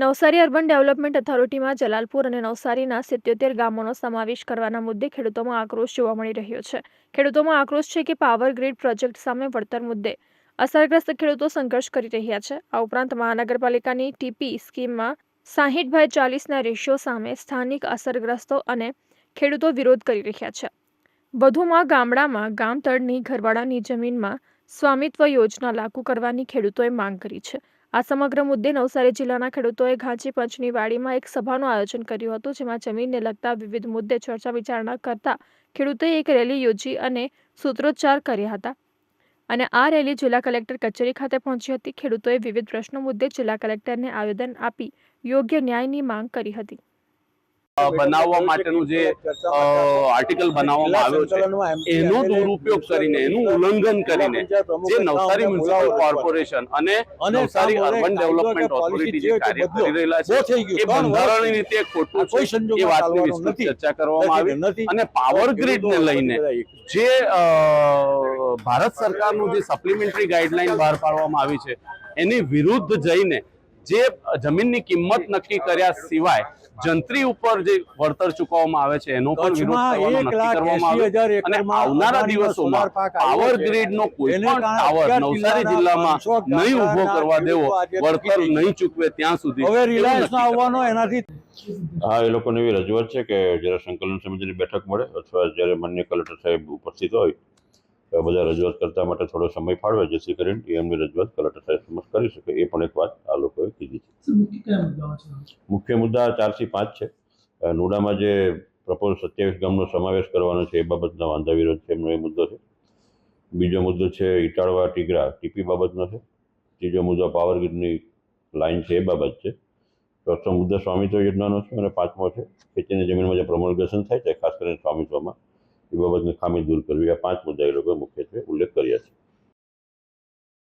Navsari urban development અથોરિટીમાં જલાલપુર અને નવસારીના સિત્યોતેર ગામોનો સમાવેશ કરવાના મુદ્દે ખેડૂતોમાં આક્રોશ જોવા મળી રહ્યો છે. ખેડૂતોમાં આક્રોશ છે કે પાવર ગ્રીડ પ્રોજેક્ટ સામે વળતર મુદ્દે અસરગ્રસ્ત ખેડૂતો સંઘર્ષ કરી રહ્યા છે. આ ઉપરાંત મહાનગરપાલિકાની ટીપી સ્કીમમાં સાહીઠ બાય ચાલીસના રેશિયો સામે સ્થાનિક અસરગ્રસ્તો અને ખેડૂતો વિરોધ કરી રહ્યા છે. વધુમાં ગામડામાં ગામતળની ઘરવાળાની જમીનમાં સ્વામિત્વ યોજના લાગુ કરવાની ખેડૂતોએ માંગ કરી છે. આ સમગ્ર મુદ્દે નવસારી જિલ્લાના ખેડૂતોએ ઘાંચી પંચની વાડીમાં એક સભાનું આયોજન કર્યું હતું, જેમાં જમીનને લગતા વિવિધ મુદ્દે ચર્ચા વિચારણા કરતા ખેડૂતોએ એક રેલી યોજી અને સૂત્રોચ્ચાર કર્યા હતા. અને આ રેલી જિલ્લા કલેક્ટર કચેરી ખાતે પહોંચી હતી. ખેડૂતોએ વિવિધ પ્રશ્નો મુદ્દે જિલ્લા કલેક્ટરને આવેદન આપી યોગ્ય ન્યાયની માંગ કરી હતી. બનાવવા માટેનું જે આર્ટિકલ બનાવવામાં આવ્યો છે એનો દુરુપયોગ કરીને એનું ઉલ્લંઘન કરીને જે નવસારી મ્યુનિસિપલ કોર્પોરેશન અને નવસારી અર્બન ડેવલપમેન્ટ ઓથોરિટી જે કાર્ય કરી રહેલા છે એ બંધારણીય રીતે ખોટું છે એ વાતની વિસ્તૃત ચર્ચા કરવામાં આવી. અને પાવર ગ્રીડને લઈને જે ભારત સરકારનું જે સપ્લિમેન્ટરી ગાઈડલાઈન બહાર પાડવામાં આવી છે એની વિરુદ્ધ જઈને જે જમીનની કિંમત નક્કી કર્યા સિવાય જંત્રી ઉપર જે વળતર ચૂકવવામાં આવે છે એનો પણ વિરોધ નક્કી કરવામાં આવે અને આવનારા દિવસોમાં પાવર ગ્રીડનો કોઈ પણ ટાવર નવસારી જિલ્લામાં નહીં ઊભો કરવા દેવો વળતર નહીં ચૂકવે ત્યાં સુધી હવે રિલાયન્સ આવવાનો એનાથી હા એ લોકોની એવી રજૂઆત છે કે જ્યારે સંકલન સમિતિની બેઠક મળે અથવા જ્યારે માન્ય કલેક્ટર સાહેબ ઉપસ્થિત હોય તો બધા રજૂઆત કરતા માટે થોડો સમય ફાળવે જેથી કરીને એમની રજૂઆત કલેક્ટર સાહેબ સમક્ષ કરી શકે. એ પણ એક વાત. લોકોએ કીધી છે. મુખ્ય મુદ્દા ચારથી પાંચ છે. નોડામાં જે પ્રપોઝ સત્યાવીસ ગામનો સમાવેશ કરવાનો છે એ બાબતના વાંધા વિરોધ છે એમનો એ મુદ્દો છે. બીજો મુદ્દો છે ઇટાળવા ટીગરા ટીપી બાબતનો છે. ત્રીજો મુદ્દો પાવર ગ્રીડની લાઇન છે એ બાબત છે. ચોથો મુદ્દો સ્વામિત્વ યોજનાનો છે અને પાંચમો છે ખેતીની જમીનમાં જે પ્રમોલગેશન થાય છે ખાસ કરીને સ્વામિત્વમાં એ બાબતની ખામી દૂર કરવી. આ પાંચ મુદ્દા એ લોકોએ મુખ્યત્વે ઉલ્લેખ કર્યા છે.